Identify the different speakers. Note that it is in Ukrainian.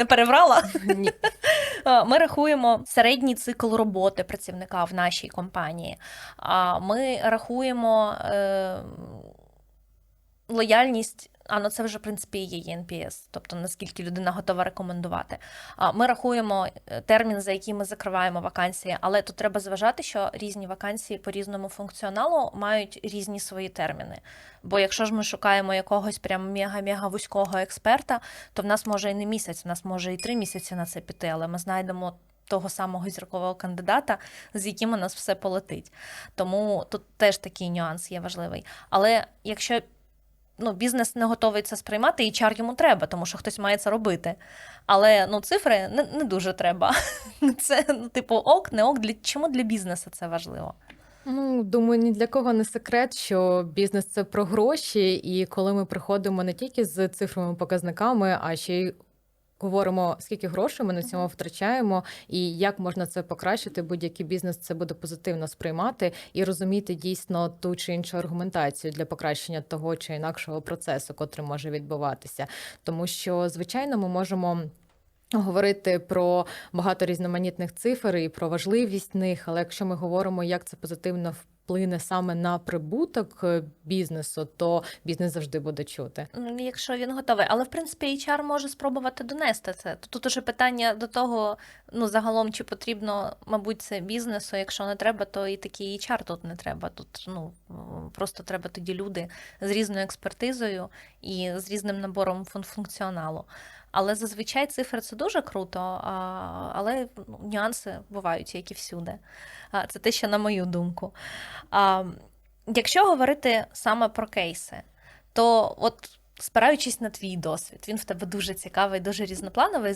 Speaker 1: Не переврала?
Speaker 2: Ні.
Speaker 1: Е, Ми рахуємо середній цикл роботи працівника в нашій компанії. Ми рахуємо е, лояльність. А ну це вже в принципі є NPS, тобто наскільки людина готова рекомендувати. А ми рахуємо е, термін, за який ми закриваємо вакансії, але тут треба зважати, що різні вакансії по різному функціоналу мають різні свої терміни. Бо якщо ж ми шукаємо якогось прям мега-мега вузького експерта, то в нас може і не місяць, в нас може і три місяці на це піти, але ми знайдемо того самого зіркового кандидата, з яким у нас все полетить. Тому тут теж такий нюанс є важливий. Але якщо ну, бізнес не готовий це сприймати, і чар йому треба, тому що хтось має це робити. Але ну, цифри не, не дуже треба. Це, ну, типу, ок, не ок. Для, чому для бізнесу це важливо?
Speaker 2: Ну, думаю, ні для кого не секрет, що бізнес це про гроші, і коли ми приходимо не тільки з цифровими показниками, а ще й говоримо, скільки грошей ми на цьому втрачаємо, і як можна це покращити, будь-який бізнес це буде позитивно сприймати і розуміти дійсно ту чи іншу аргументацію для покращення того чи інакшого процесу, котрий може відбуватися. Тому що, звичайно, ми можемо. Говорити про багато різноманітних цифр і про важливість них, але якщо ми говоримо, як це позитивно вплине саме на прибуток е, бізнесу, то бізнес завжди буде чути.
Speaker 1: Якщо він готовий. Але в принципі HR може спробувати донести це. Тут уже питання до того, ну загалом, чи потрібно, мабуть, це бізнесу. Якщо не треба, то і такий HR тут не треба. Тут ну просто треба тоді люди з різною експертизою і з різним набором фун- функціоналу. Але зазвичай цифри це дуже круто, але ну, нюанси бувають, як і всюди. Це те, що на мою думку. Якщо говорити саме про кейси, то от спираючись на твій досвід, він в тебе дуже цікавий, дуже різноплановий.